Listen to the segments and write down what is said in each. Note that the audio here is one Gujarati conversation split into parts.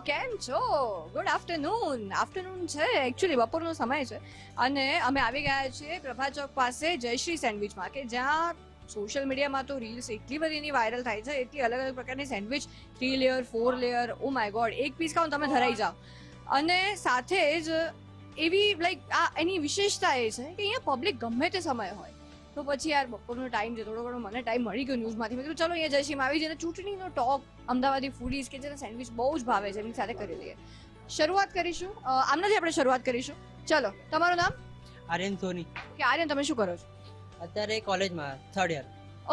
કેમ છો? ગુડ આફ્ટરનૂન આફ્ટરનૂન છે એકચ્યુઅલી બપોરનો સમય છે. અને અમે આવી ગયા છીએ પ્રભા ચોક પાસે જયશ્રી સેન્ડવિચમાં, કે જ્યાં સોશિયલ મીડિયામાં તો રીલ્સ એટલી બધી એની વાયરલ થાય છે, એટલી અલગ અલગ પ્રકારની sandwich three layer four layer oh my God એક પીસ ખાવ તમે ધરાઈ જાઓ. અને સાથે જ એવી લાઈક આ એની વિશેષતા એ છે કે અહીંયા પબ્લિક ગમે તે સમય હોય. તો પછી યાર બપોરનો ટાઈમ છે થોડો ઘણો મને ટાઈમ મળી ગયો ન્યૂઝમાંથી મેં કીધું ચલો અહીંયા જયશ્રીમાં આવી જઈને ચૂંટણીનો ટોક અમદાવાદી ફૂડીઝ કે જેને સેન્ડવિચ બહુ જ ભાવે છે એમની સાથે કરી લઈએ. શરૂઆત કરીશું. આમનાથી આપણે શરૂઆત કરીશું. ચલો તમારું નામ? આર્યન સોની. કે આર્યન તમે શું કરો છો? અત્યારે કોલેજમાં third year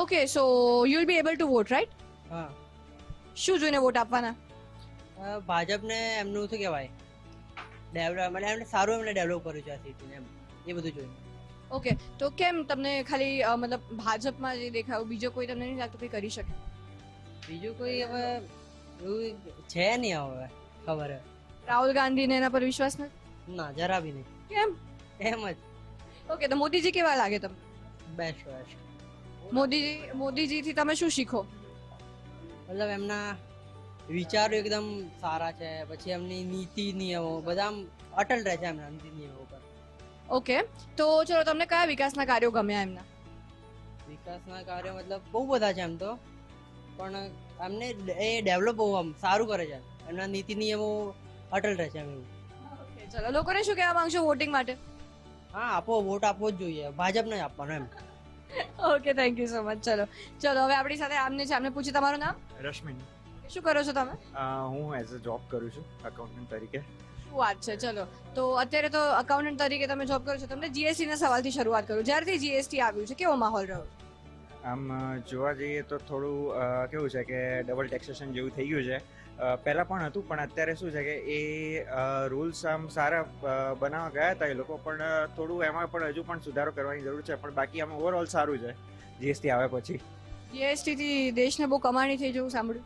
okay so you will be able to vote right હા. શું જોઈને વોટ આપવાના? ભાજપને એમનું શું કહેવાય? ડેવલપ એટલે એમને સારું એમને ડેવલપ કર્યું છે આ સિટીને એમ. એ બધું જોઈને. ઓકે તો કેમ તમને ખાલી મતલબ ભાજપમાં જે દેખાયું બીજો કોઈ તમને નહીં લાગતું કે કરી શકે? બીજું કોઈ હવે એવું છે નહીં હવે ખબર. રાહુલ ગાંધીને એના પર વિશ્વાસ નથી? ના જરા બી નહીં. કેમ? એમ જ. ઓકે તો મોદીજી કેવા લાગે તમને? બેસ્ટ બેસ્ટ મોદીજી મોદીજીથી તમે શું શીખો? મતલબ એમના વિચારો એકદમ સારા છે પછી એમની નીતિ નિયમો બધા અટલ રહે છે એમના નીતિ નિયમો ઓકે. તો ચલો તમને કયા વિકાસના કાર્યો ગમ્યા એમના? વિકાસના કાર્યો મતલબ બહુ બધા છે એમ તો. પણ એમને એ ડેવલપ બહુ આમ સારું કરે છે. એમના નીતિ નિયમો અટલ રહે છે એમ ચલો. લોકોને શું કહેવા માંગશો વોટિંગ માટે? હા આપો વોટ આપવો જ જોઈએ. ભાજપને જ આપવાનો એમ. Okay thank you so much ચલો. ચલો હવે આપણી સાથે આમને છે. આમને પૂછી તમારું નામ? રશ્મિન. શું કરો છો તમે? હું એઝ અ જોબ કરું છું અકાઉન્ટન્ટ તરીકે. વાત છે ચલો. તો અત્યારે તો અકાઉન્ટન્ટ તરીકે તમે જોબ કરો છો તમને જીએસટી ના સવાલથી શરૂઆત કરું. જ્યારથી જીએસટી આવ્યું છે કેવો માહોલ રહ્યો? આમ જોવા જઈએ તો થોડું કેવું છે કે ડબલ ટેક્સેશન જેવું થઈ ગયું છે. પહેલાં પણ હતું પણ અત્યારે શું છે કે એ રૂલ્સ આમ સારા બનાવવા ગયા હતા એ લોકો પણ થોડું એમાં પણ હજુ પણ સુધારો કરવાની જરૂર છે પણ બાકી આમ ઓવરઓલ સારું છે જીએસટી આવ્યા પછી. જીએસટીથી દેશને બહુ કમાણી થઈ જવું સાંભળ્યું.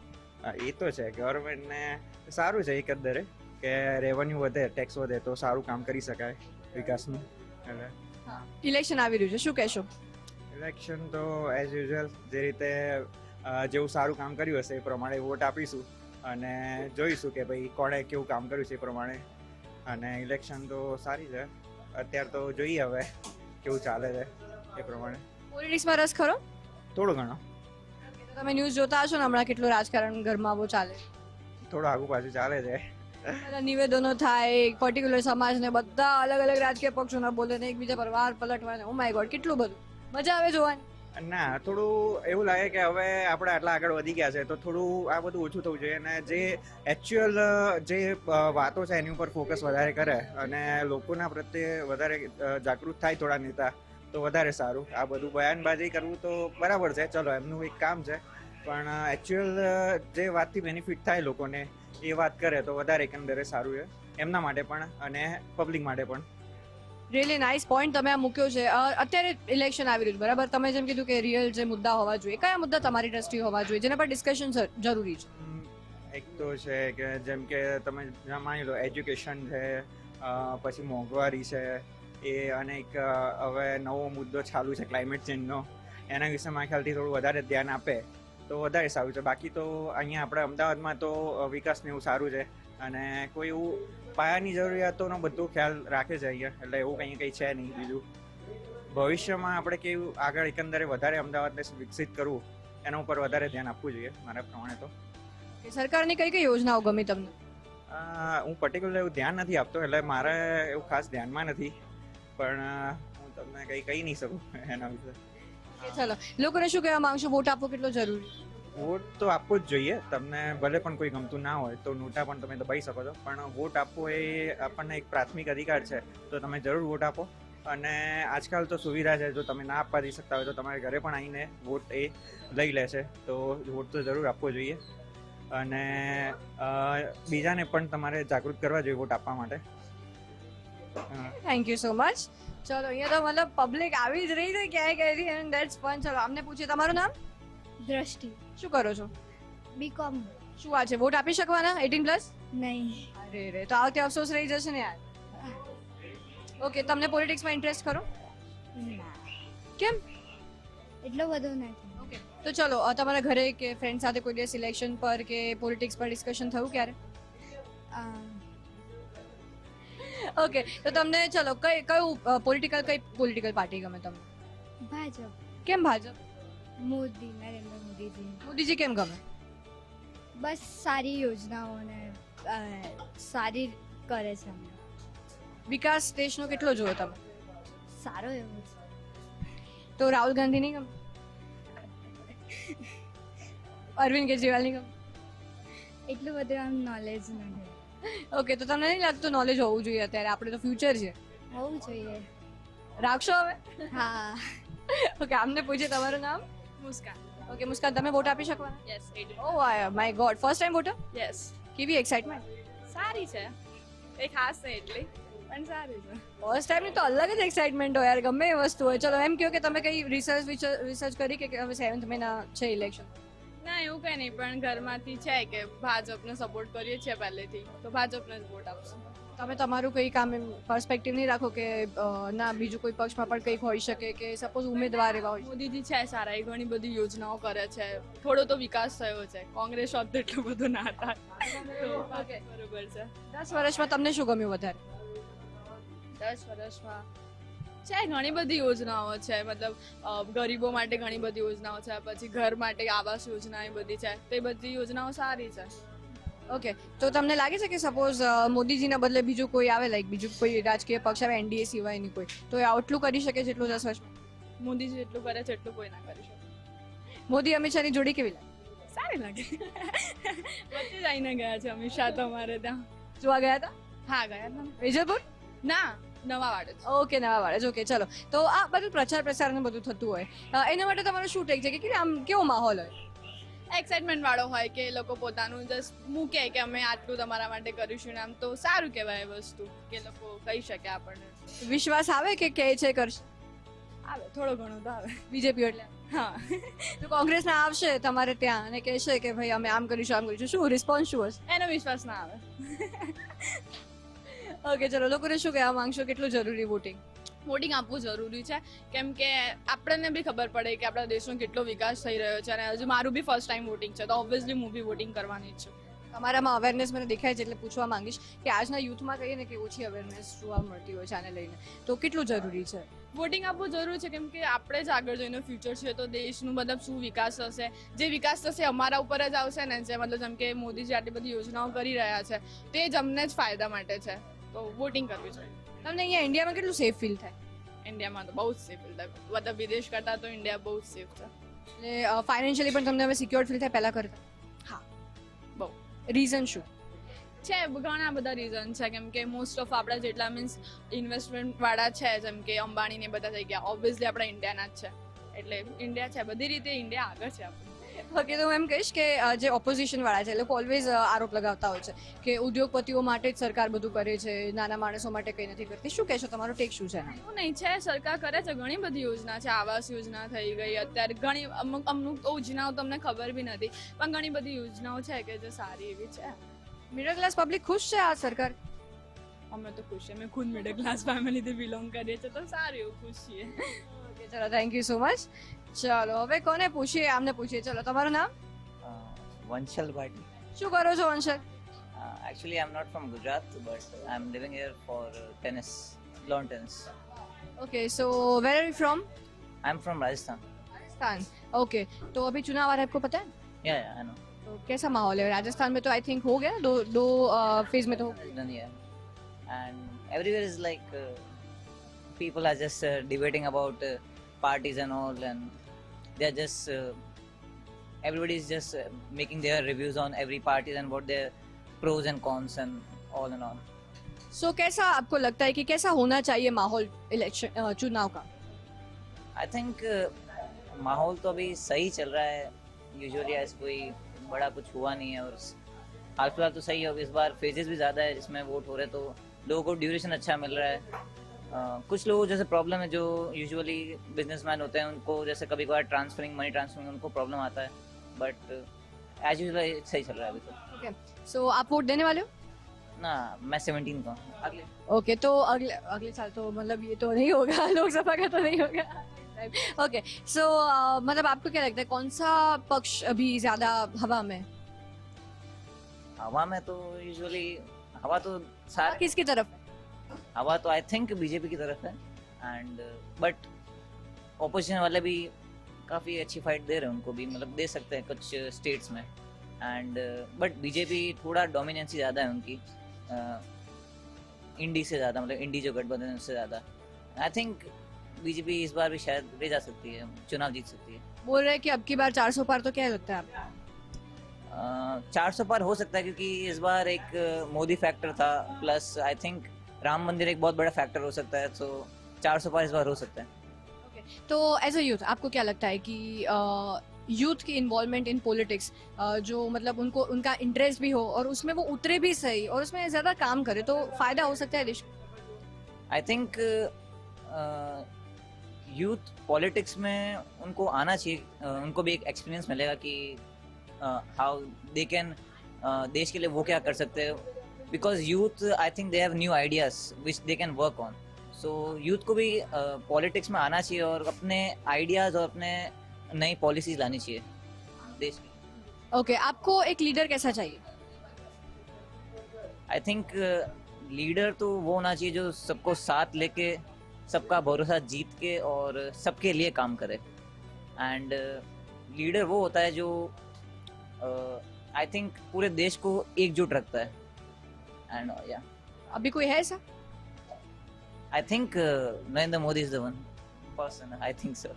એ તો છે ગવર્મેન્ટને સારું છે એકંદરે કે રેવન્યુ વધે ટેક્સ વધે તો સારું કામ કરી શકાય વિકાસનું. એટલે ઇલેક્શન આવી રહ્યું છે. શું કહેશો? ઇલેક્શન તો એઝ યુઝ્યુઅલ જે રીતે જેવું સારું કામ કર્યું હશે એ પ્રમાણે વોટ આપીશું અને જોઈશું કે ભાઈ કોણે કેવું કામ કર્યું છે એ પ્રમાણે. અને ઇલેક્શન તો સારી છે. અત્યારે તો જોઈએ હવે કેવું ચાલે છે એ પ્રમાણે. પોલિટિક્સમાં રસ ખરો? થોડો ઘણો. તમે ન્યૂઝ જોતા હશો ને હમણાં કેટલું રાજકારણ ઘરમાં બહુ ચાલે? થોડો આગુ પાછું ચાલે છે. નિવેદનો થાય, એક પર્ટિક્યુલર સમાજને બધા અલગ અલગ રાજકીય પક્ષોના બોલે ને એકબીજા પર વાર પલટવાને ઓ માય ગોડ કેટલું બધું. મજા આવે જોવાની. ના, થોડું એવું લાગે કે હવે આપણે આટલા આગળ વધી ગયા છે, તો થોડું આ બધું ઓછું થવું જોઈએ અને જે એકચ્યુઅલ જે વાતો છે એની ઉપર ફોકસ વધારે કરે અને લોકોના પ્રત્યે વધારે જાગૃત થાય થોડા નેતા, તો વધારે સારું. આ બધું બયાનબાજી કરવું તો બરાબર છે. ચલો, એમનું એક કામ છે. પણ એકચ્યુઅલ જે વાતથી બેનિફિટ થાય લોકોને એ વાત કરે તો વધારે એકંદરે સારું છે એમના માટે પણ અને પબ્લિક માટે પણ. રિયલી નાઇસ પોઈન્ટ તમે આ મૂક્યો છે. અત્યારે ઇલેક્શન આવી રહ્યું છે બરાબર? તમે જેમ કીધું કે રિયલ જે મુદ્દા હોવા જોઈએ કયા મુદ્દા તમારી દ્રષ્ટિએ હોવા જોઈએ જેના પર ડિસ્કશન જરૂરી છે? એક તો છે કે જેમ કે તમે માની લો એજ્યુકેશન છે પછી મોંઘવારી છે એ અને એક હવે નવો મુદ્દો ચાલુ છે ક્લાઇમેટ ચેન્જનો એના વિશે મારા ખ્યાલથી થોડું વધારે ધ્યાન આપે. તો વધારે સારું છે. બાકી તો અહીંયા આપણે અમદાવાદમાં તો વિકાસને એવું સારું છે. અને કોઈ એવું પાયાની જરૂરિયાતોનો બધો ખ્યાલ રાખે છે અહીંયા. એટલે એવું કંઈ કંઈ છે નહીં બીજું. ભવિષ્યમાં આપણે કેવું આગળ એકંદરે વધારે અમદાવાદને વિકસિત કરવું એના ઉપર વધારે ધ્યાન આપવું જોઈએ મારા પ્રમાણે તો. સરકારની કઈ કઈ યોજનાઓ ગમી તમને? હું પર્ટિક્યુલર એવું ધ્યાન નથી આપતો એટલે મારે એવું ખાસ ધ્યાનમાં નથી. પણ હું તમને કંઈ કહી નહીં શકું એના વિશે. ચલો. લોકોને શું કહેવા માંગશો? વોટ આપવો કેટલો જરૂરી? વોટ તો આપવો જ જોઈએ. તમને ભલે પણ કોઈ ગમતું ના હોય તો નોટા પણ તમે દબાઈ શકો છો. પણ વોટ આપવો એ આપણને એક પ્રાથમિક અધિકાર છે. તો તમે જરૂર વોટ આપો. અને આજકાલ તો સુવિધા છે. જો તમે ના આપવા દઈ શકતા હોય તો તમારે ઘરે પણ આવીને વોટ એ લઈ લે છે તો વોટ તો જરૂર આપવો જોઈએ. અને બીજાને પણ તમારે જાગૃત કરવા જોઈએ વોટ આપવા માટે. થેન્ક યુ સો મચ ચલો, અહીંયા તો મતલબ પબ્લિક આવી જ રહી છે. ક્યાંય ક્યાંયથી એન્ડ ધેટ્સ ફન ચલો આમને પૂછીએ. તમારું નામ? દ્રષ્ટિ. શું કરો છો? બીકોમ શું આ છે? વોટ આપી શકવાના? એટીન પ્લસ નહીં. અરે રે તો આ વખતે અફસોસ રહી જશે ને યાર. ઓકે તમને પોલિટિક્સમાં ઇન્ટરેસ્ટ ખરો? કેમ? એટલો બધો નથી. ઓકે તો ચલો તમારા ઘરે કે ફ્રેન્ડ સાથે કોઈ દિવસ ઇલેક્શન પર કે પોલિટિક્સ પર ડિસ્કશન થયું ક્યારે? ઓકે તો તમને ચલો કઈ કયું પોલિટિકલ કઈ પોલિટિકલ પાર્ટી ગમે તમને? ભાજપ. કેમ ભાજપ? મોદી નરેન્દ્ર મોદીજી. મોદીજી કેમ ગમે? બસ સારી યોજનાઓને સારી કરે છે અમને વિકાસ દેશનો કેટલો જોયો તમે? સારો એવો છે. તો રાહુલ ગાંધી નહીં ગમે? અરવિંદ કેજરીવાલ નહીં ગમે? એટલું બધું આમ નોલેજ નથી. ઓકે તો તમને નહીં લાગતું નોલેજ હોવું જોઈએ અત્યારે? આપણે તો ફ્યુચર છે. હોવું જોઈએ. રાખશો હવે? હા. ઓકે આમને પૂછે તમારું નામ. મુસ્કાન ઓકે મુસ્કાન તમે વોટ આપી શકવાના yes oh my God first time voter yes કેવી એક્સાઇટમેન્ટ સારી છે. એ ખાસ છે એટલી પણ સારી છે. ફર્સ્ટ ટાઈમની તો અલગ જ એક્સાઇટમેન્ટ હોય યાર ગમે એ વસ્તુ હોય. ચલો એમ કહો કે તમે કઈ રિસર્ચ રિસર્ચ કરી કે હવે સેવન્થ મહિના છે ઇલેક્શન ના એવું કંઈ નહીં પણ ઘરમાંથી છે કે ભાજપને સપોર્ટ કરીએ છીએ પહેલેથી તો ભાજપને જ વોટ આપશું. તમે તમારું કંઈ કામ એમ પર્સપેક્ટિવ નહીં રાખો કે ના બીજું કોઈ પક્ષમાં પણ કંઈક હોઈ શકે કે સપોઝ ઉમેદવાર એવા હોય. મોદીજી છે સારા એ ઘણી બધી યોજનાઓ કરે છે. થોડો તો વિકાસ થયો છે. કોંગ્રેસ શબ્દ એટલો બધું ના હતા બરોબર છે. દસ વર્ષમાં તમને શું ગમ્યું વધારે? દસ વર્ષમાં છે ઘણી બધી યોજનાઓ છે. મતલબ ગરીબો માટે ઘણી બધી યોજનાઓ છે. પછી ઘર માટે આવાસ યોજના એ બધી છે. તે બધી યોજનાઓ સારી છે. ઓકે તો તમને લાગે છે કે સપોઝ મોદીજીના બદલે બીજું કોઈ આવે લાઈક બીજું કોઈ રાજકીય પક્ષ આવે એનડીએ સિવાયની કોઈ? તો એ આટલું કરી શકે જેટલું વર્ષમાં મોદીજી જેટલું કરે છે એટલું કોઈ ના કરી શકે. મોદી અમિત શાહની જોડી કેવી લાગે? સારી લાગે. વચ્ચે જ આવીને ગયા છે અમિત શાહ તો અમારે ત્યાં. જોવા ગયા હતા? હા ગયા હતા. વિજયપુર? ના નવા વાડે ઓકે નવા વાડે ઓકે ચલો. તો આ બધું પ્રચાર પ્રસાર ને બધું થતું હોય. એના માટે તમારું શું ટેક છે? કે આમ કેવો માહોલ હોય? એક્સાઇટમેન્ટ વાળો હોય કે એ લોકો પોતાનું જસ્ટ મૂકે કે અમે આટલું તમારા માટે કરીશું ને આમ તો સારું કહેવાય એ વસ્તુ કે લોકો કહી શકે આપણને. વિશ્વાસ આવે કે કહે છે કરશે? આવે થોડો ઘણો તો આવે. બીજેપી એટલે. હા. તો કોંગ્રેસના આવશે તમારે ત્યાં અને કહેશે કે ભાઈ અમે આમ કરીશું આમ કરીશું. શું રિસ્પોન્સ શું હશે એનો વિશ્વાસ ના આવે. ઓકે ચલો લોકોને શું કહેવા માંગશો? કેટલું જરૂરી વોટિંગ વોટિંગ આપવું જરૂરી છે. કેમ કે આપણને બી ખબર પડે કે આપણા દેશનો કેટલો વિકાસ થઈ રહ્યો છે અને હજુ મારું બી ફર્સ્ટ ટાઈમ વોટિંગ છે. તો ઓબ્વિયસલી હું બી વોટિંગ કરવાની જ છું. તમારામાં અવેરનેસ મને દેખાય છે એટલે પૂછવા માંગીશ કે આજના યુથમાં કહીએ ને કે ઓછી અવેરનેસ જોવા મળતી હોય છે આને લઈને. તો કેટલું જરૂરી છે? વોટિંગ આપવું જરૂરી છે કેમ કે આપણે જ આગળ જઈને ફ્યુચર છે તો દેશનું મતલબ શું વિકાસ થશે? જે વિકાસ થશે અમારા ઉપર જ આવશે ને જે મતલબ જેમ કે મોદીજી આટલી બધી યોજનાઓ કરી રહ્યા છે તે જ અમને જ ફાયદા માટે છે. તો વોટિંગ કરવી જોઈએ. તમને અહીંયા ઇન્ડિયામાં કેટલું સેફ ફીલ થાય? ઇન્ડિયામાં તો બહુ જ સેફ મતલબ વિદેશ કરતાં તો ઇન્ડિયા બહુ જ સેફ છે. એટલે ફાઇનાન્શિયલી પણ તમને હવે સિક્યોર ફીલ થાય પહેલાં કરતા? હા, બહુ. રીઝન શું? છે ઘણા બધા રીઝન છે. કેમ કે મોસ્ટ ઓફ આપણા જેટલા મીન્સ ઇન્વેસ્ટમેન્ટ વાળા છે જેમ કે અંબાણી ને બધા થઈ ગયા. ઓબ્વિયસલી આપણા ઇન્ડિયાના જ છે. એટલે ઇન્ડિયા છે. બધી રીતે ઇન્ડિયા આગળ છે આપણું. ઓકે તો હું એમ કહીશ કે જે ઓપોઝિશન વાળા છે એ લોકો ઓલવેઝ આરોપ લગાવતા હોય છે કે ઉદ્યોગપતિઓ માટે જ સરકાર બધું કરે છે નાના માણસો માટે કંઈ નથી કરતી. શું કહેશો? તમારો ટેક શું છે? એવું નહીં છે. સરકાર કરે છે ઘણી બધી યોજના છે. આવાસ યોજના થઈ ગઈ અત્યારે ઘણી અમુક અમુક યોજનાઓ તમને ખબર બી નથી પણ ઘણી બધી યોજનાઓ છે કે જે સારી એવી છે. મિડલ ક્લાસ પબ્લિક ખુશ છે આ સરકાર? અમે તો ખુશ છે અમે ખુદ મિડલ ક્લાસ ફેમિલીથી બિલોંગ કરીએ છીએ તો સારું એવું ખુશ છીએ. ઓકે ચલો થેન્ક યુ સો મચ ચલો હવે કોને પૂછીએ આમને પૂછીએ ચલો તમારું નામ Uh, Vanshal Bhatti. શું કરો છો Anshal Uh, actually, I'm not from Gujarat, but I'm living here for uh, tennis, lawn tennis. Okay so where are you from I'm from Rajasthan. Rajasthan okay तो अभी चुनाव आ रहा है आपको पता है Yeah, yeah, I know. तो कैसा माहौल है राजस्थान में तो आई थिंक हो गया दो दो फेज में तो हो It's done here. And everywhere is like uh, people are just uh, debating about they're just uh, everybody is just uh, making their reviews on every party and what their pros and cons and all and all. So कैसा आपको लगता है कि कैसा होना चाहिए माहौल इलेक्शन चुनाव का? आई थिंक माहौल तो अभी सही चल रहा है। यूजुअली ऐसे कोई बड़ा कुछ हुआ नहीं है और हाल फ़िलहाल तो सही है। इस बार फेजेस भी ज़्यादा है जिसमें वोट हो रहे तो लोगों को ड्यूरेशन अच्छा मिल रहा है। कुछ लोगों जैसे प्रॉब्लम है जो यूजुअली बिजनेसमैन होते हैं उनको जैसे कभी कभार ट्रांसफरिंग मनी ट्रांसफरिंग उनको प्रॉब्लम आता है बट एज यूजल सही चल रहा है अभी तो। सो आप वोट देने वाले हो? ना मैं सेवनटीन का अगले। ओके तो अगले अगले साल तो मतलब ये तो नहीं होगा लोकसभा का तो नहीं होगा। ओके सो मतलब आपको क्या लगता है कौन सा पक्ष अभी ज़्यादा हवा में हवा में तो यूजुअली हवा तो सारे किसकी तरफ़? हवा तो आई थिंक बीजेपी की तरफ़ है एंड बट ऑपोजिशन वाले भी काफ़ी अच्छी फाइट दे रहे हैं उनको भी मतलब दे सकते हैं कुछ स्टेट्स में एंड बट बीजेपी थोड़ा डोमिनेंसी ज़्यादा है उनकी इंडी से ज़्यादा मतलब इंडी जो गठबंधन है उससे ज़्यादा। आई थिंक बीजेपी इस बार भी शायद ले जा सकती है चुनाव जीत सकती है। बोल रहे हैं कि अब की बार 400 पार तो क्या लगता है आपको? चार सौ पार हो सकता है क्योंकि इस बार एक मोदी फैक्टर था plus I think Ram Mandir एक बहुत बड़ा फैक्टर हो सकता है तो चार सौ पर इस बार हो सकता है। तो एज अ यूथ आपको क्या लगता है कि यूथ की इन्वॉल्वमेंट इन पॉलिटिक्स जो मतलब उनको उनका इंटरेस्ट भी हो और उसमें वो उतरे भी सही और उसमें ज़्यादा काम करे तो फ़ायदा हो सकता है देश आई थिंक यूथ पॉलिटिक्स में उनको आना चाहिए अ, उनको भी एक एक्सपीरियंस मिलेगा कि हाउ दे कैन देश के लिए वो क्या कर सकते हैं because youth I think they have new ideas which they can work on so youth को भी पॉलिटिक्स में आना चाहिए और अपने आइडियाज़ और अपने नई पॉलिसीज़ लानी चाहिए। देश की ओके आपको एक लीडर कैसा चाहिए? आई थिंक लीडर तो वो होना चाहिए जो सबको साथ लेके सबका भरोसा जीत के और सबके लिए काम करे। एंड लीडर वो होता है जो आई थिंक पूरे देश को एकजुट रखता है। एंड या अभी कोई है ऐसा? I think Narendra Modi is the one person I think sir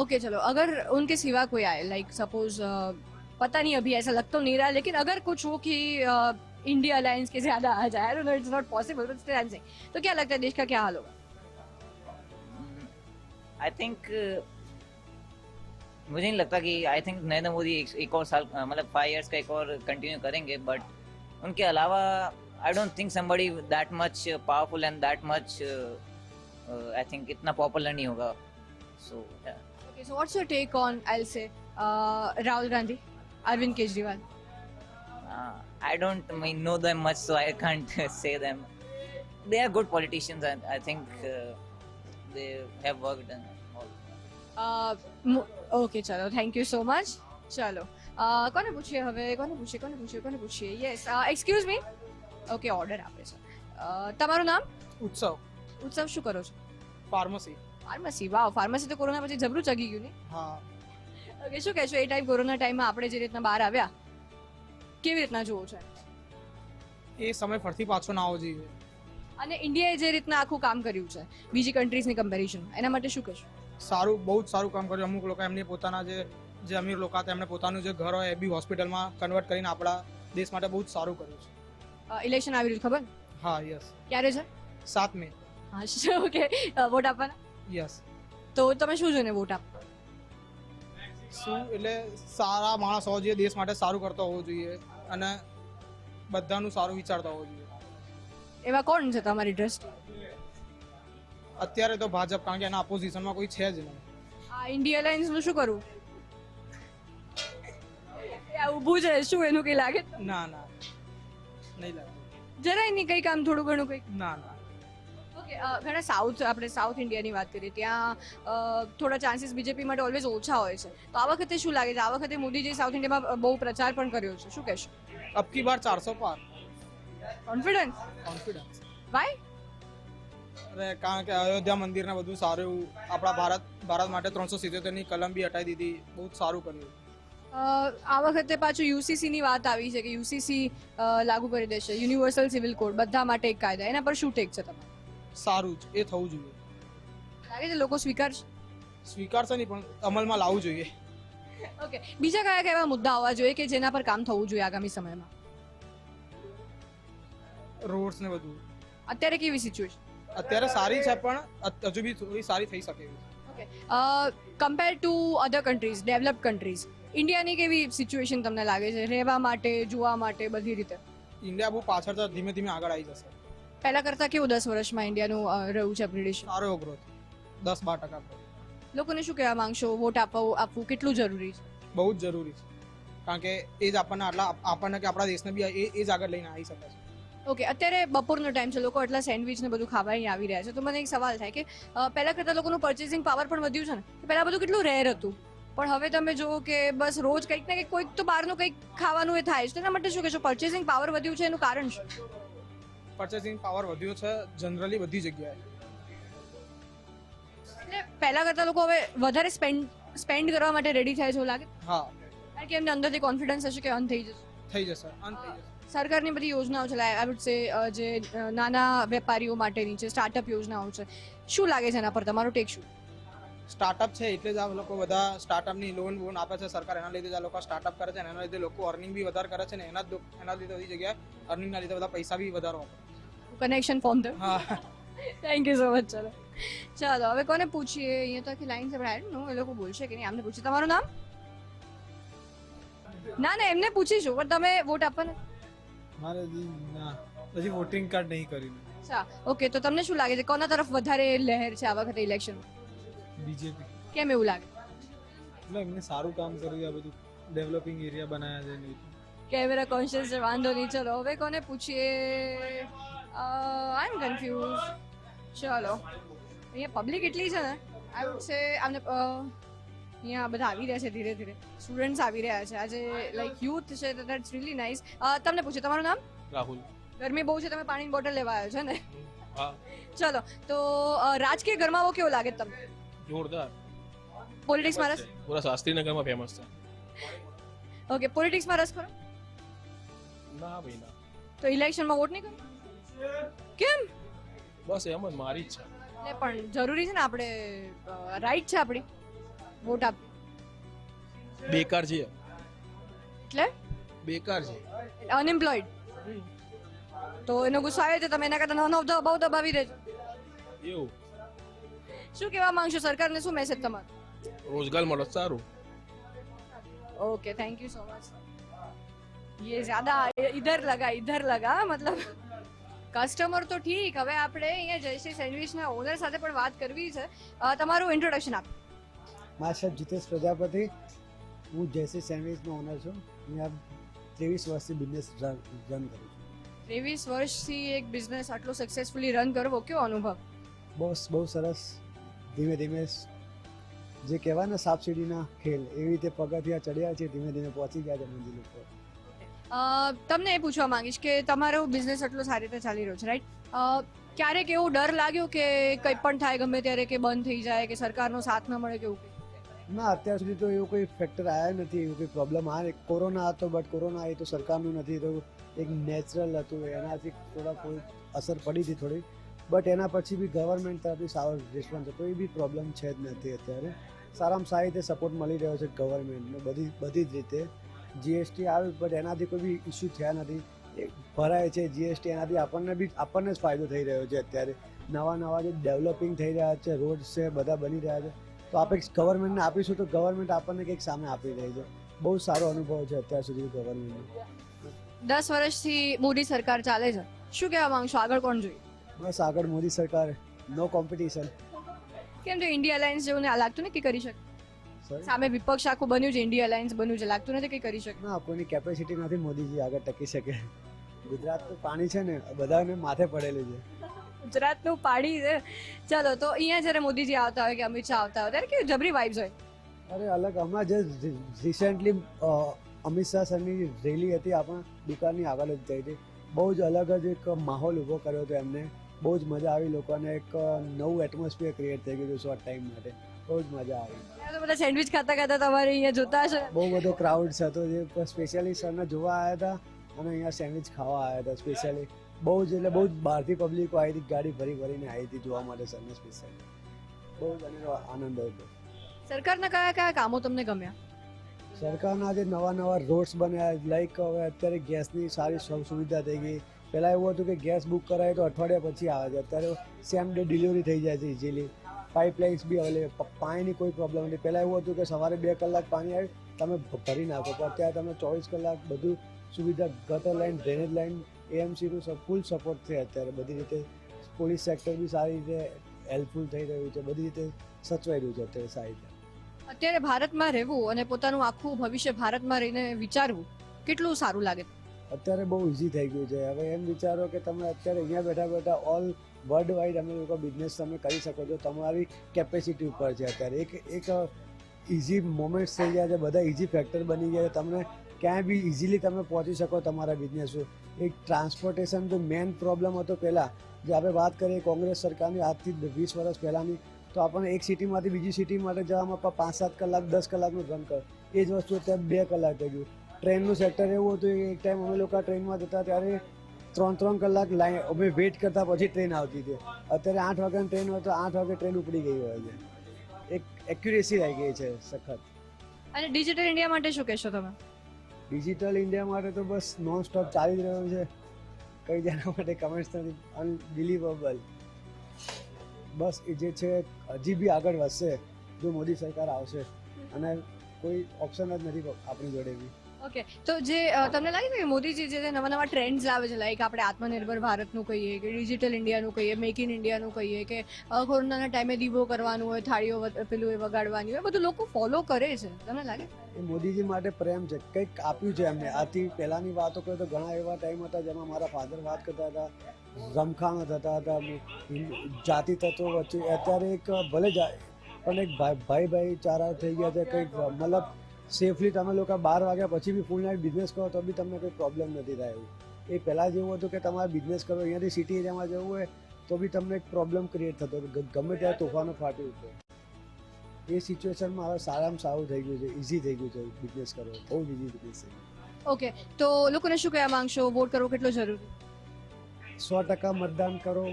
okay चलो अगर उनके सिवा कोई आए लाइक like, सपोज़ uh, पता नहीं अभी ऐसा लग तो नहीं रहा लेकिन अगर कुछ हो कि इंडिया अलायंस के ज़्यादा आ जाए no it's not possible but still I am saying तो क्या लगता है देश का क्या हाल होगा? आई थिंक मुझे नहीं लगता कि आई थिंक नरेंद्र मोदी एक, एक और साल मतलब फाइव इयर्स का एक और कंटिन्यू करेंगे बट उनके अलावा I don't think somebody that much powerful and that much I think इतना पॉपुलर नहीं होगा so okay so what's your take on I will say Rahul Gandhi Arvind Kejriwal I don't know them much, so I can't say them. They are good politicians, and I think uh, they have worked and all. Uh, okay, chalo. Thank you so much. Chalo. કોને પૂછીએ હવે? કોને પૂછીએ? કોને પૂછીએ? કોને પૂછીએ? Yes excuse me okay order આપે છે. તમારું નામ? ઉત્સવ. ઉત્સવ શું કરો છો? ફાર્મસી ફાર્મસી વાવ ફાર્મસી તો કોરોના પછી જબરું ચગી ગયું ને? હા. ઓકે શું કહેશો? એ ટાઈમ કોરોના ટાઈમમાં આપણે જે રીતના બહાર આવ્યા કેવી રીતના જોવો છે? એ સમય ફરતી પાછો ના આવવો જોઈએ. અને ઇન્ડિયાએ જે રીતના આખું કામ કર્યું છે બીજી કન્ટ્રીઝની કમ્પેરિઝન એના માટે શું કહેશો? સારું બહુ જ સારું કામ કર્યું. અમુક લોકો એમની પોતાના જે જે અમીર લોકો હતા એમને પોતાનું જે ઘર હોય એ બી હોસ્પિટલમાં કન્વર્ટ કરીને આપણા દેશ માટે બહુ જ સારું કર્યું છે. ઇલેક્શન આવી રહ્યું ખબર? હા યસ ક્યારે છે? સાત મે. હા ઓકે. વોટ આપવાના? યસ તો તમે શું જોઈને વોટ આપ? શું? એટલે સારા માણસ હોવો જોઈએ દેશ માટે સારું કરતો હોવો જોઈએ અને બધાનું સારું વિચારતા હોવું જોઈએ. એવા કોણ છે તમારી દ્રષ્ટિ અત્યારે તો ભાજપ કારણ કે એના અપોઝિશનમાં કોઈ છે જ નહીં. આ ઇન્ડિયા લાઇન્સનું શું કરવું? ઊભું છે શું એનું કઈ લાગે? ના ના. નહીં લાગે. જરાય નહીં કઈ કામ થોડું ઘણું કઈ ના ના. ઓકે ઘણા સાઉથ આપણે સાઉથ ઇન્ડિયાની વાત કરીએ ત્યાં થોડા ચાન્સીસ બીજેપી માટે ઓલવેઝ ઓછા હોય છે. તો આ વખતે શું લાગે છે? આ વખતે મોદીજી સાઉથ ઇન્ડિયામાં બહુ પ્રચાર પણ કર્યો છે. શું કહેશો? અબકી બાર ચારસો પાર. કોન્ફિડન્સ કોન્ફિડન્સ વાય અરે કારણ કે અયોધ્યા મંદિરને બધું સારું આપણા ભારત ભારત માટે ત્રણસો સિત્યોતેરની કલમ બી હટાવી દીધી બહુ જ સારું કર્યું. આ વખતે પાછું યુસીસી ની વાત આવી છે કે યુસીસી લાગુ કરી દેશે. યુનિવર્સલ સિવિલ કોડ બધા માટે એક કાયદા. એના પર શું ટેક છે તમારે? સારું જ. એ થવું જોઈએ. લાગે છે લોકો સ્વીકારશે સ્વીકારશે નહીં પણ અમલમાં લાવવું જોઈએ. ઓકે બીજા કયા કયા મુદ્દા હોવા જોઈએ કે જેના પર કામ થવું જોઈએ આગામી સમયમાં? રોડ્સ ને બધું. અત્યારે કેવી સિચ્યુએશન અત્યારે સારી છે પણ હજુ બી થોડી સારી થઈ શકે okay compare to other countries develop countries ઇન્ડિયાની કેવી સિચ્યુએશન તમને લાગે છે? રહેવા માટે જોવા માટે બધી રીતે? ઇન્ડિયા બહુ પાછળ તો ધીમે ધીમે આગળ આવી જશે. પહેલા કરતા કેવું દસ વર્ષમાં ઇન્ડિયાનું અ, રહ્યું છે અપગ્રેડેશન સારો એવો ગ્રોથ દસ બાર ટકા growth. લોકોને શું કહેવા માંગશો? વોટ આપવું આપવું કેટલું જરૂરી છે? બહુ જ જરૂરી છે. કારણ કે એ જ આપણને આટલા આપણને કે આપણા દેશને બી એ એ જ આગળ લઈને આવી શકે છે. ઓકે અત્યારે બપોરનો ટાઈમ છે લોકો આટલા સેન્ડવિચ ને બધું ખાવા અહીં આવી રહ્યા છે. તો મને એક સવાલ થાય કે અ, પહેલા કરતા લોકોનું પર્ચેસિંગ પાવર પણ વધ્યું છે ને? કે પહેલા બધું કેટલું રેર હતું? પણ હવે તમે જુઓ કે બસ રોજ કંઈક ને કંઈક કોઈક તો બહારનું કંઈક ખાવાનું એ થાય છે. તેના માટે શું કહેશો? પર્ચેસિંગ પાવર વધ્યું છે એનું કારણ શું? પર્ચેસિંગ પાવર વધ્યો છે જનરલી બધી જગ્યાએ. એટલે પહેલા કરતા લોકો હવે વધારે સ્પેન્ડ સ્પેન્ડ કરવા માટે રેડી થાય છે એવું લાગે? હા. કારણ કે એમને અંદરથી કોન્ફિડન્સ હશે કે અન થઈ જશે. થઈ જશે અન થઈ જશે. સરકારની બધી યોજનાઓ છે આઈ વુડ સે જે નાના વેપારીઓ માટેની છે સ્ટાર્ટઅપ યોજનાઓ છે. શું લાગે છે એના પર? તમારો ટેક શું? સ્ટાર્ટઅપ છે એટલે જ આ લોકો બધા સ્ટાર્ટઅપની લોન વોન આપે છે સરકાર એના લીધે જ આ લોકો સ્ટાર્ટઅપ કરે છે અને એના લીધે લોકો અર્નિંગ બી વધારે કરે છે ને એના એના લીધે બધી જગ્યાએ અર્નિંગના લીધે બધા પૈસા બી વધારો કનેક્શન ફોન થયું હા. થેન્ક યુ સો મચ ચલો. ચાલો હવે કોને પૂછીએ? અહીંયા તો આખી લાઈન છે પણ નો એ લોકો બોલશે કે નહીં આમને પૂછીએ. તમારું નામ? ના ના એમને પૂછીશું પણ તમે વોટ આપવાના મારે ના હજી વોટિંગ કાર્ડ નહીં કર્યું. અચ્છા ઓકે તો તમને શું લાગે છે કોના તરફ વધારે લહેર છે આ વખતે ઇલેક્શન બીજેપી. કેમ એવું લાગે? એટલે એમને સારું કામ કર્યું આ બધું. ડેવલપિંગ એરિયા બનાવ્યા છે કેમેરા કોન્શિયસ છે વાંધો નહીં. ચલો હવે કોને પૂછીએ? આઈ એમ કન્ફ્યુઝ ચલો. અહીંયા પબ્લિક એટલી છે ને? આઈ વુડ સે આમને અ, અહીંયા બધા આવી રહ્યા છે ધીરે ધીરે. સ્ટુડન્ટ્સ આવી રહ્યા છે. આજે લાઈક યુથ છે દેટ્સ રીલી નાઇસ તમને પૂછે તમારું નામ? રાહુલ. ગરમી બહુ છે તમે પાણીની બોટલ લેવા આવ્યો છે ને? ચલો તો રાજકીય ગરમાવો કેવો લાગે તમને? જોરદાર. પોલિટિક્સમાં રસ? પૂરા શાસ્ત્રીનગરમાં ફેમસ છે. ઓકે પોલિટિક્સમાં રસ ખરો? ના ભાઈ ના. તો ઇલેક્શનમાં વોટ નહીં કરો કેમ? બસ એમ જ મારી જ છે એટલે પણ જરૂરી છે ને આપણે રાઈટ છે આપણી. વોટ આપ બેકાર છે. એટલે? બેકાર છે. અનએમ્પ્લોયડ તો એનો ગુસ્સો આવે તો તમે એના કરતા નોન ઓફ ધ અબાઉ દબાવી દેજો. એવું. શું કહેવા માંગશો સરકારને શું મેસેજ તમારો રોજગાર મળે તો સારું okay thank you so much ये ज्यादा इधर लगा इधर लगा मतलब કસ્ટમર તો ઠીક હવે આપણે અહીંયા જયશ્રી સેન્ડવિચના ઓનર સાથે પણ વાત કરવી છે અ, તમારું ઇન્ટ્રોડક્શન આપ મારા સાહેબ જીતેશ પ્રજાપતિ હું જયશ્રી સેન્ડવિચનો ઓનર છું અહીંયા ત્રેવીસ વર્ષથી બિઝનેસ રન રન કરું છું ત્રેવીસ વર્ષથી એક બિઝનેસ આટલો સક્સેસફુલી રન કરવો કેવો અનુભવ બહુ બહુ સરસ ધીમે ધીમે જે કહેવાય ને સાપ સીડીના ખેલ એવી રીતે પગથિયા ચડ્યા છે ધીમે ધીમે પહોંચી ગયા છે મંજિલ ઉપર. તમને એ પૂછવા માંગીશ કે તમારો બિઝનેસ આટલો સારી રીતે ચાલી રહ્યો છે રાઈટ ક્યારેક એવો ડર લાગ્યો કે કંઈ પણ થાય ગમે ત્યારે કે બંધ થઈ જાય કે સરકારનો સાથ ન મળે કે એવું ના અત્યાર સુધી તો એવું કોઈ ફેક્ટર આવ્યા નથી એવું કોઈ પ્રોબ્લેમ આવે કોરોના હતો બટ કોરોના એ તો સરકારનું નથી તો એક નેચરલ હતું એનાથી થોડા કોઈ અસર પડી હતી થોડી. બટ એના પછી બી ગવર્મેન્ટ તરફથી સારો રિસ્પોન્સ હતો. એ બી પ્રોબ્લેમ છે જ નથી અત્યારે. સારામાં સારી રીતે સપોર્ટ મળી રહ્યો છે ગવર્મેન્ટને બધી બધી જ રીતે. જીએસટી આવ્યું બટ એનાથી કોઈ બી ઇસ્યુ થયા નથી. એ ભરાય છે જીએસટી એનાથી આપણને બી, આપણને જ ફાયદો થઈ રહ્યો છે અત્યારે. નવા નવા જે ડેવલપિંગ થઈ રહ્યા છે રોડ છે, બધા બની રહ્યા છે. તો આપણે ગવર્મેન્ટને આપીશું તો ગવર્મેન્ટ આપણને કંઈક સામે આપી રહી છે. બહુ સારો અનુભવ છે અત્યાર સુધી ગવર્મેન્ટનો દસ વર્ષથી મોદી સરકાર ચાલે છે. શું કહેવા માંગશો? આગળ કોણ જોઈએ? બસ આગળ મોદી સરકાર નો કોમ્પિટિશન કેમ જો ઇન્ડિયા અલાયન્સ જેવું આ લાગતું નથી કે કરી શકે? સામે વિપક્ષ આખું બન્યું છે ઇન્ડિયા અલાયન્સ બન્યું છે. લાગતું નથી કે કરી શકે? ના કોઈની કેપેસિટી નથી મોદીજી આગળ ટકી શકે. ગુજરાત તો પાણી છે ને બધાને માથે પડેલું છે. ગુજરાતનું પાણી છે. ચલો તો અહીંયા જ્યારે મોદીજી આવતા હોય કે અમિત શાહ આવતા હોય ત્યારે કેવી જબરી વાઇબ્સ હોય? અરે અલગ. હમણાં જે રિસેન્ટલી અમિત શાહ સરની રેલી હતી આપણા દુકાનની આગળ જ થઈ હતી. બહુ જ અલગ જ એક માહોલ ઊભો કર્યો હતો એમને. બહુ જ મજા આવી લોકોને એક નવું એટમોસ્ફિયર ક્રિએટ થઈ ગયું શોર્ટ ટાઈમ માટે. બહુ જ મજા આવી. બધા સેન્ડવિચ ખાતા ખાતા તમારે અહીંયા જોતા હશે. બહુ બધો ક્રાઉડ હતો જે સ્પેશિયલી સરને જોવા આવ્યા હતા અને અહીંયા સેન્ડવિચ ખાવા આવ્યા હતા સ્પેશિયલી બહુ જ એટલે બહુ જ બહારથી પબ્લિકો આવી હતી ગાડી ભરી ભરીને આવી હતી જોવા માટે સરને સ્પેશિયલી બહુ જ આનંદ હતો. સરકારના કયા કયા કામો તમને ગમ્યા? સરકારના જે નવા નવા રોડ્સ બન્યા લાઈક હવે અત્યારે ગેસની સારી સુવિધા થઈ ગઈ. પહેલાં એવું હતું કે ગેસ બુક કરાય તો અઠવાડિયા પછી આવે છે. અત્યારે સેમ ડે ડિલિવરી થઈ જાય છે ઇઝીલી પાઇપલાઇન્સ બી અવેલેબલ પાણીની કોઈ પ્રોબ્લેમ નથી. પહેલાં એવું હતું કે સવારે બે કલાક પાણી આવે, તમે ભરી નાખો. પણ અત્યારે તમે ચોવીસ કલાક બધું સુવિધા, ગટર લાઇન ડ્રેનેજ લાઇન એએમસીનું ફૂલ સપોર્ટ છે અત્યારે. બધી રીતે પોલીસ સેક્ટર બી સારી રીતે હેલ્પફુલ થઈ રહ્યું છે. બધી રીતે સચવાઈ રહ્યું છે અત્યારે સારી રીતે. અત્યારે ભારતમાં રહેવું અને પોતાનું આખું ભવિષ્ય ભારતમાં રહીને વિચારવું કેટલું સારું લાગે? અત્યારે બહુ ઇઝી થઈ ગયું છે. હવે એમ વિચારો કે તમે અત્યારે અહીંયા બેઠા બેઠા ઓલ વર્લ્ડ વાઇડ અમે લોકો બિઝનેસ તમે કરી શકો છો. તમારી કેપેસિટી ઉપર છે અત્યારે. એક એક ઇઝી મોમેન્ટ્સ થઈ ગયા છે. બધા ઇઝી ફેક્ટર બની ગયા છે. તમને ક્યાંય બી ઇઝીલી તમે પહોંચી શકો તમારા બિઝનેસ એક ટ્રાન્સપોર્ટેશન તો મેઇન પ્રોબ્લેમ હતો પહેલાં. જે આપણે વાત કરીએ કોંગ્રેસ સરકારની, આજથી વીસ વર્ષ પહેલાંની, તો આપણને એક સિટીમાંથી બીજી સિટી માટે જવામાં પાંચ સાત કલાક, દસ કલાકનું રન કર. એ જ વસ્તુ અત્યારે બે કલાક થઈ ગયું ટ્રેનનું સેક્ટર એવું હતું એક ટાઈમ અમે લોકો ટ્રેનમાં જતા ત્યારે ત્રણ ત્રણ કલાક લાઈન અમે વેઇટ કરતા પછી ટ્રેન આવતી હતી. અત્યારે આઠ વાગ્યાની ટ્રેન હોય તો આઠ વાગે ટ્રેન ઉપડી ગઈ હોય છે. એક એક્યુરેસી આવી ગઈ છે સખત. અને ડિજિટલ ઇન્ડિયા માટે શું કહેશો તમે? ડિજિટલ ઇન્ડિયા માટે તો બસ નોન સ્ટોપ ચાલી જ રહ્યું છે. કઈ જેના માટે કમેન્ટ્સ નથી. અનબિલીવેબલ બસ એ જે છે હજી બી આગળ વધશે જો મોદી સરકાર આવશે. અને કોઈ ઓપ્શન જ નથી આપણી જોડે બી. ઓકે તો જે તમને લાગે છે કે મોદીજી જે નવા નવા ટ્રેન્ડ્સ લાવે છે લાઈક આપણે આત્મનિર્ભર ભારતનું કહીએ કે ડિજિટલ ઇન્ડિયાનું કહીએ મેક ઇન ઇન્ડિયાનું કહીએ કે કોરોનાના ટાઈમે દીવો કરવાનું હોય, થાળીઓ પેલું એ વગાડવાની હોય બધું લોકો ફોલો કરે છે. તમને લાગે? એ મોદીજી માટે પ્રેમ છે, કંઈક આપ્યું છે એમને. આથી પહેલાંની વાતો કરીએ તો ઘણા એવા ટાઈમ હતા જેમાં મારા ફાધર વાત કરતા હતા, રમખાણો થતા હતા જાતિ તત્વો વચ્ચે. અત્યારે એક ભલે જાય પણ એક ભાઈ ભાઈ ચારા થઈ ગયા છે, કંઈક મતલબ સેફલી તમે લોકો બાર વાગ્યા પછી બી ફૂલ નાઇટ બિઝનેસ કરો તો બી તમને કોઈ પ્રોબ્લેમ નથી થાય એવું. એ પહેલાં જેવું હતું કે તમારે બિઝનેસ કરો અહીંયાથી સિટી એરિયામાં જવું હોય તો બી તમને એક પ્રોબ્લેમ ક્રિએટ થતો હતો. ગમે ત્યારે તોફાનો ફાટી ઉઠે એ સિચ્યુએશનમાં હવે સારામાં સારું થઈ ગયું છે ઇઝી થઈ ગયું છે બિઝનેસ કરવો. બહુ ઇઝી બિઝનેસ થઈ ઓકે તો લોકોને શું કહેવા માંગશો? વોટ કરવો કેટલો જરૂરી? સો ટકા મતદાન કરો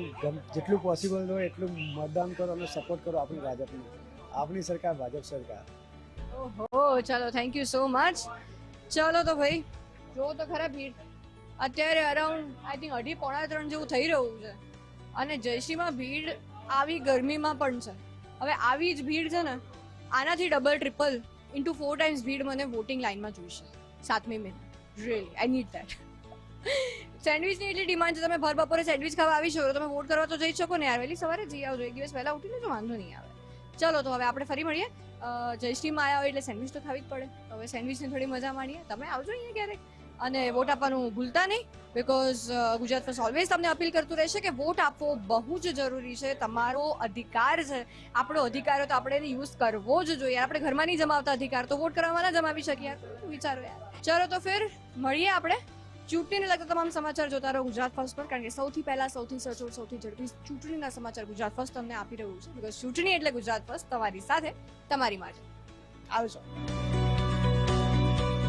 જેટલું પોસિબલ હોય એટલું મતદાન કરો અને સપોર્ટ કરો આપણી ભાજપને. આપણી સરકાર ભાજપ સરકાર. ઓહો, ચાલો થેન્ક યુ સો મચ ચાલો તો ભાઈ જો તો ખરા ભીડ. અત્યારે અરાઉન્ડ આઈ થિંક અઢી પોણા ત્રણ જેવું થઈ રહ્યું છે. અને જયશ્રીમાં ભીડ આવી ગરમીમાં પણ છે. હવે આવી જ ભીડ છે ને, આનાથી double triple into four times ભીડ મને વોટિંગ લાઈનમાં જોઈશે. સાતમી May. Really I need that સેન્ડવિચની એટલી ડિમાન્ડ છે, તમે ભર બપોરે સેન્ડવિચ ખાવા આવી શકો તમે વોટ કરવા તો જઈ શકો ને યાર. વહેલી સવારે જઈ આવજો. એક દિવસ પહેલાં ઉઠીને તો વાંધો નહીં આવે. ચલો તો હવે આપણે ફરી મળીએ. જયશ્રીમાં આવ્યા એટલે સેન્ડવિચ તો ખાવી જ પડે. તો હવે સેન્ડવિચની થોડી મજા માણીએ. તમે આવજો અહીંયા ક્યારેક. અને વોટ આપવાનું ભૂલતા નહીં બિકોઝ ગુજરાત ફર્સ્ટ ઓલવેઝ તમને અપીલ કરતું રહેશે કે વોટ આપવો બહુ જ જરૂરી છે. તમારો અધિકાર છે. આપણો અધિકાર તો આપણે એને યુઝ કરવો જ જોઈએ. આપણે ઘરમાં નહીં જમાવતા અધિકાર, તો વોટ કરવામાં ના જમાવી શકીએ. વિચારો યાર. ચલો તો ફિર, મળીએ આપણે. ચૂંટણીને લગતા તમામ સમાચાર જોતા રહો ગુજરાત ફર્સ્ટ પર, કારણ કે સૌથી પહેલા, સૌથી સચોટ, સૌથી ઝડપી ચૂંટણીના સમાચાર ગુજરાત ફર્સ્ટ તમને આપી રહ્યું છે. બિકોઝ ચૂંટણી એટલે ગુજરાત ફર્સ્ટ, તમારી સાથે, તમારી માટે. આવજો.